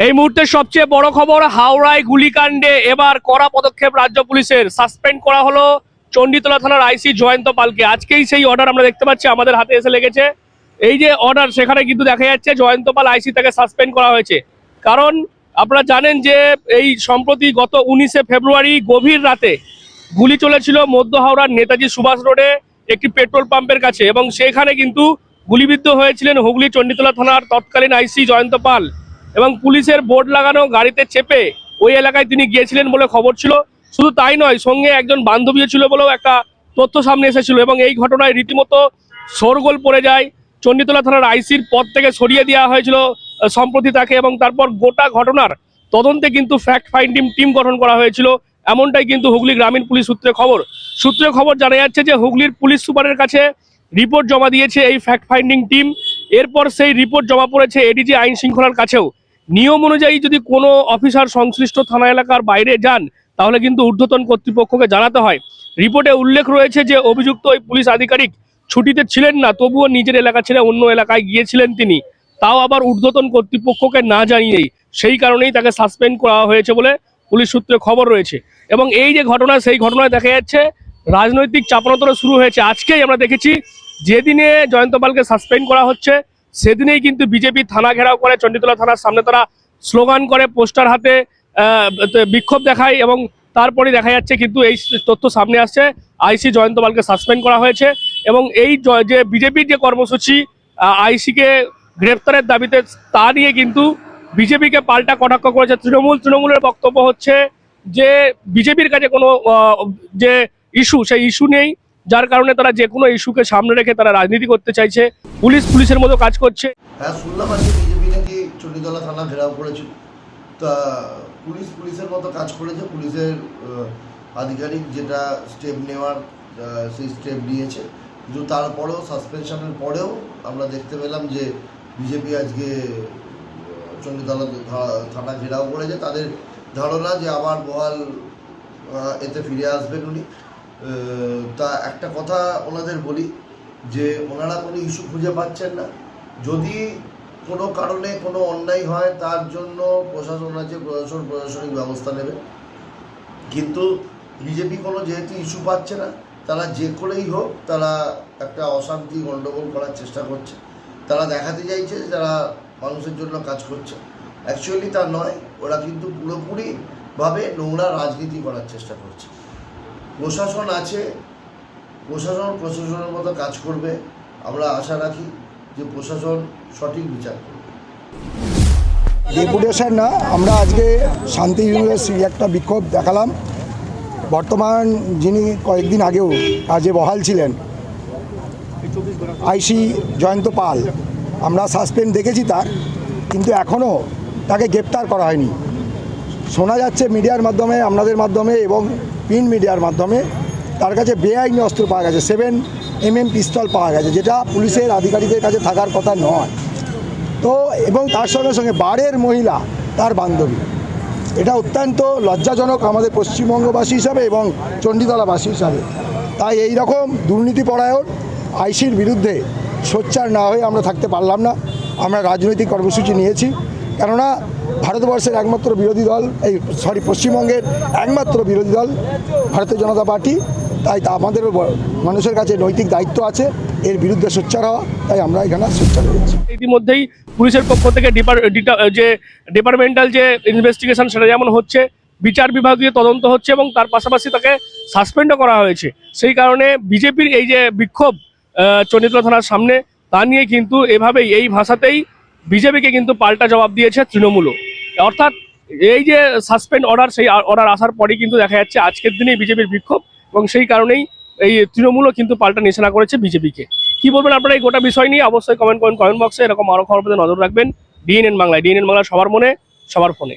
এই মুহূর্তে সবচেয়ে বড় খবর, হাওড়ায় গুলিকাণ্ডে এবার কড়া পদক্ষেপ রাজ্য পুলিশের। সাসপেন্ড করা হলো চণ্ডীতলা থানার আইসি জয়ন্ত পালকে। আজকেই সেই অর্ডার আমরা দেখতে পাচ্ছি, আমাদের হাতে এসে লেগেছে। এই যে অর্ডার সেখানে কিন্তু দেখা যাচ্ছে জয়ন্ত পাল আইসি তাকে সাসপেন্ড করা হয়েছে। কারণ আপনারা জানেন যে এই সম্প্রতি গত উনিশে ফেব্রুয়ারি গভীর রাতে গুলি চলেছিল মধ্য হাওড়ার নেতাজি সুভাষ রোডে একটি পেট্রোল পাম্পের কাছে এবং সেখানে কিন্তু গুলিবিদ্ধ হয়েছিলেন হুগলি চণ্ডীতলা থানার তৎকালীন আইসি জয়ন্ত পাল। এবং পুলিশের বোর্ড লাগানো গাড়িতে চেপে ওই এলাকায় তিনি গিয়েছিলেন বলে খবর ছিল। শুধু তাই নয়, সঙ্গে একজন বান্ধবীও ছিল বলেও একটা তথ্য সামনে এসেছিল এবং এই ঘটনায় রীতিমতো শোরগোল পড়ে যায়। চণ্ডীতলা থানার আইসির পদ থেকে সরিয়ে দেওয়া হয়েছিল সম্প্রতি তাকে এবং তারপর গোটা ঘটনার তদন্তে কিন্তু ফ্যাক্ট ফাইন্ডিং টিম গঠন করা হয়েছিল। এমনটাই কিন্তু হুগলি গ্রামীণ পুলিশ সূত্রে খবর। সূত্রে খবর জানা যাচ্ছে যে হুগলির পুলিশ সুপারের কাছে রিপোর্ট জমা দিয়েছে এই ফ্যাক্ট ফাইন্ডিং টিম এরপর সেই রিপোর্ট জমা পড়েছে এডিজি আইন শৃঙ্খলার কাছেও। নিয়ম অনুযায়ী যদি কোনো অফিসার সংশ্লিষ্ট থানা এলাকার বাইরে যান, তাহলে কিন্তু ঊর্ধ্বতন কর্তৃপক্ষকে জানাতে হয়। রিপোর্টে উল্লেখ রয়েছে যে, অভিযুক্ত ওই পুলিশ আধিকারিক ছুটিতে ছিলেন না, তবুও নিজের এলাকা ছেড়ে অন্য এলাকায় গিয়েছিলেন তিনি। তাও আবার ঊর্ধ্বতন কর্তৃপক্ষকে না জানিয়েই, সেই কারণেই তাকে সাসপেন্ড করা হয়েছে বলে পুলিশ সূত্রে খবর রয়েছে। এবং এই যে ঘটনা, সেই ঘটনায় দেখা যাচ্ছে, রাজনৈতিক চাপানোতরা শুরু হয়েছে। আজকেই আমরা দেখেছি, যেদিনে জয়ন্ত পালকে সাসপেন্ড করা হচ্ছে সেদিনেই কিন্তু বিজেপি থানা ঘেরাও করে, চণ্ডীতলা থানার সামনে তারা স্লোগান করে, পোস্টার হাতে বিক্ষোভ দেখায় এবং তারপরে দেখা যাচ্ছে কিন্তু এই তথ্য সামনে আসছে। আইসি জয়ন্ত পালকে সাসপেন্ড করা হয়েছে এবং এই যে বিজেপির যে কর্মসূচি আইসিকে গ্রেপ্তারের দাবিতে তা নিয়ে কিন্তু বিজেপিকে পাল্টা কটাক্ষ করেছে। তৃণমূল, তৃণমূলের বক্তব্য হচ্ছে যে বিজেপির কাছে কোনো যে ইস্যু সেই ইস্যু নেই। যার কারণে তারা যে কোনো ইস্যুকে সামনে রেখে তারা রাজনীতি করতে চাইছে। পুলিশ পুলিশের মতো কাজ করছে। হ্যাঁ শুনলাম আজকে বিজেপি নাকি চণ্ডীতলা থানা ঘেরাও করেছিল। তা পুলিশ পুলিশের মতো কাজ করেছে, পুলিশের আধিকারিক যেটা স্টেপ নেওয়ার সেই স্টেপ নিয়েছে। কিন্তু তারপরেও সাসপেনশনের পরেও আমরা দেখতে পেলাম যে বিজেপি আজকে চণ্ডীতলা থানা ঘেরাও করেছে। তাদের ধারণা যে আবার বহাল এতে ফিরে আসবেন উনি। তা একটা কথা ওনাদের বলি যে ওনারা কোনো ইস্যু খুঁজে পাচ্ছেন না। যদি কোনো কারণে কোনো অন্যায় হয়, তার জন্য প্রশাসন আছে, প্রশাসন প্রশাসনিক ব্যবস্থা নেবে। কিন্তু বিজেপি কোনো যেহেতু ইস্যু পাচ্ছে না, তারা যে করেই হোক, তারা একটা অশান্তি গণ্ডগোল করার চেষ্টা করছে। তারা দেখাতে চাইছে যে তারা মানুষের জন্য কাজ করছে। অ্যাকচুয়ালি তা নয়, ওরা কিন্তু পুরোপুরিভাবে নোংরা রাজনীতি করার চেষ্টা করছে। প্রশাসন আছে, প্রশাসন প্রশাসনের মতো কাজ করবে, আমরা আশা রাখি যে প্রশাসন সঠিক বিচার করবে। ডেপুটেশন না, আমরা আজকে শান্তি একটা বিক্ষোভ দেখালাম। বর্তমান যিনি কয়েকদিন আগেও কাজে বহাল ছিলেন, আইসি জয়ন্ত পাল। আমরা সাসপেন্ড দেখেছি তার, কিন্তু এখনও তাকে গ্রেপ্তার করা হয়নি। শোনা যাচ্ছে মিডিয়ার মাধ্যমে, আপনাদের মাধ্যমে এবং প্রিন্ট মিডিয়ার মাধ্যমে। তার কাছে বেআইনি অস্ত্র পাওয়া গেছে সেভেন এম এম পিস্তল পাওয়া গেছে, যেটা পুলিশের আধিকারিকের কাছে থাকার কথা নয়। তো, এবং তার সঙ্গে সঙ্গে বারের মহিলা, তার বান্ধবী। এটা অত্যন্ত লজ্জাজনক আমাদের পশ্চিমবঙ্গবাসী হিসাবে এবং চণ্ডীতলাবাসী হিসাবে। তাই এই রকম দুর্নীতিপরায়ণ আইসির বিরুদ্ধে সোচ্চার না হয়ে আমরা থাকতে পারলাম না। আমরা রাজনৈতিক কর্মসূচি নিয়েছি। কেননা ভারতবর্ষের একমাত্র বিরোধী দল এই সরি পশ্চিমবঙ্গের একমাত্র বিরোধী দল ভারতীয় জনতা পার্টি। তাই ব- মানুষের কাছে নৈতিক দায়িত্ব আছে এর বিরুদ্ধে সোচ্চার হওয়া তাই আমরা এখানে সোচ্চার হয়েছি। ইতিমধ্যেই পুলিশের পক্ষ থেকে যে ডিপার্টমেন্টাল যে ইনভেস্টিগেশন সেটা যেমন হচ্ছে বিচার বিভাগীয় তদন্ত হচ্ছে এবং তার পাশাপাশি তাকে সাসপেন্ডও করা হয়েছে। সেই কারণে বিজেপির এই যে বিক্ষোভ আহ, থানার সামনে তা নিয়ে কিন্তু এভাবেই এই ভাষাতেই বিজেপিকে কিন্তু পাল্টা জবাব দিয়েছে তৃণমূলও। অর্থাৎ এই যে সাসপেন্ড অর্ডার সেই অর্ডার আসার পরেই কিন্তু দেখা যাচ্ছে আজকের দিনেই বিজেপির বিক্ষোভ এবং সেই কারণেই এই তৃণমূলও কিন্তু পাল্টা নিশানা করেছে বিজেপিকে। কি বলবেন আপনারা এই গোটা বিষয় নিয়ে? অবশ্যই কমেন্ট করেন কমেন্ট বক্সে এরকম আরও খবর নজর রাখবেন। ডিএনএন বাংলায় ডিএনএন বাংলা সবার মনে, সবার ফোনে।